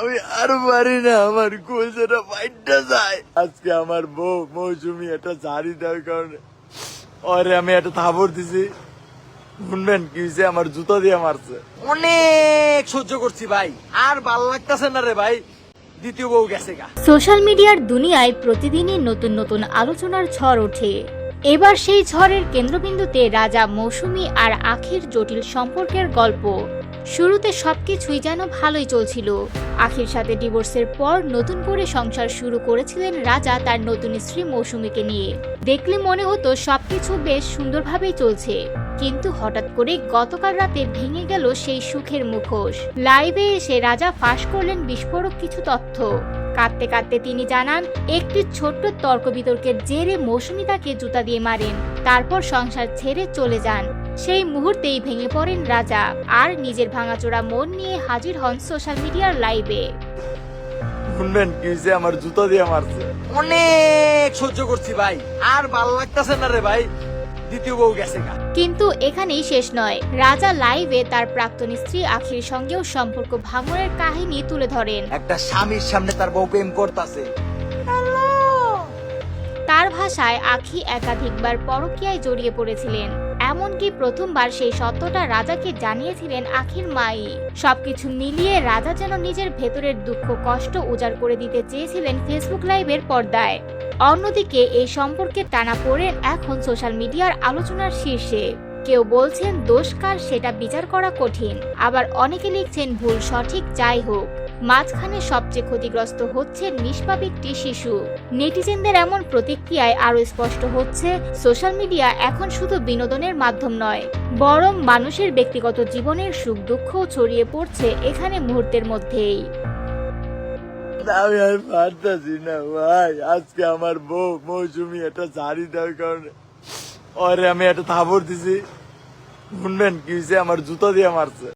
আমি আর পারি না, আমার কোচেরা ফাইটটা যায়। আজকে আমার বউ মৌসুমি একটা শাড়ি দেওয়ার কারণে। ওরে, আমি একটা থাবর দিছি। শুনবেন কি হয়েছে আমার জুতো দিয়ে মারছে। অনেক সহ্য করছি ভাই, আর ভালো লাগতেছে না রে ভাই। দ্বিতীয় বউ গেছে গা। সোশ্যাল মিডিয়ার দুনিয়ায় প্রতিদিনই নতুন নতুন আলোচনার ঝড় ওঠে। এবার সেই ঝড়ের কেন্দ্রবিন্দুতে রাজা মৌসুমী আর আখির জটিল সম্পর্কের গল্প। শুরুতে সবকিছুই যেন ভালোই চলছিল। আখির সাথে ডিভোর্সের পর নতুন করে সংসার শুরু করেছিলেন রাজা তার নতুন স্ত্রী মৌসুমীকে নিয়ে। দেখলে মনে হতো সবকিছু বেশ সুন্দরভাবেই চলছে। কিন্তু হঠাৎ করে গতকাল রাতে ভেঙে গেল সেই সুখের মুখোশ। লাইভে এসে রাজা ফাঁস করলেন বিস্ফোরক কিছু তথ্য। কাঁদতে কাঁদতে তিনি জানান, একটি ছোট্ট তর্ক বিতর্কের জেরে মৌসুমী তাকে জুতা দিয়ে মারেন। তারপর সংসার ছেড়ে চলে যান। সেই মুহূর্তেই ভেঙে পড়েন রাজা। আর নিজের ভাঙাচোরা মন নিয়ে হাজির হন সোশ্যাল মিডিয়ার লাইভে শুনবেন কি হয়েছে আমার জুতো দিয়ে মারছে। অনেক সহ্য করছি ভাই। আর ভালো লাগতেছে না রে ভাই। দ্বিতীয় বউ গেছে গা। কিন্তু এখানেই শেষ নয়। রাজা লাইভে তার প্রাক্তন স্ত্রী আখির সঙ্গেও সম্পর্ক ভাঙনের কাহিনী তুলে ধরেন। একটা স্বামীর সামনে তার বউ প্রেম করতেছে। তার আখি একাধিকবার পরকীয়ায় জড়িয়ে পড়েছিলেন। এমনকি প্রথমবার সেই সত্যটা রাজাকে জানিয়েছিলেন আখির মাই। সবকিছু মিলিয়ে রাজা যেন নিজের ভেতরের দুঃখ, কষ্ট উজাড় করে দিতে চেয়েছিলেন ফেসবুক লাইভের পর্দায়। অন্যদিকে এই সম্পর্কে টানা পড়েন এখন সোশ্যাল মিডিয়ার আলোচনার শীর্ষে। কেউ বলছেন দোষ কার সেটা বিচার করা কঠিন। আবার অনেকে লিখছেন ভুল, সঠিক, যাই হোক। মাঝখানে সবচেয়ে ক্ষতিগ্রস্ত হচ্ছে নিষ্পাপ একটি শিশু। নেটিজেনদের এমন প্রতিক্রিয়ায় আরও স্পষ্ট হচ্ছে, সোশ্যাল মিডিয়া এখন শুধু বিনোদনের মাধ্যম নয়, বরং মানুষের ব্যক্তিগত জীবনের সুখ দুঃখও ছড়িয়ে পড়ছে এখানে মুহূর্তের মধ্যেই। আমি আর পারতাছি না, ভাই। আজকে আমার বউ মৌসুমি একটা শাড়ি দেওয়ার কারণে। আমি একটা থাবর দিছি। শুনবেন কি হয়েছে আমার জুতো দিয়ে মারছে।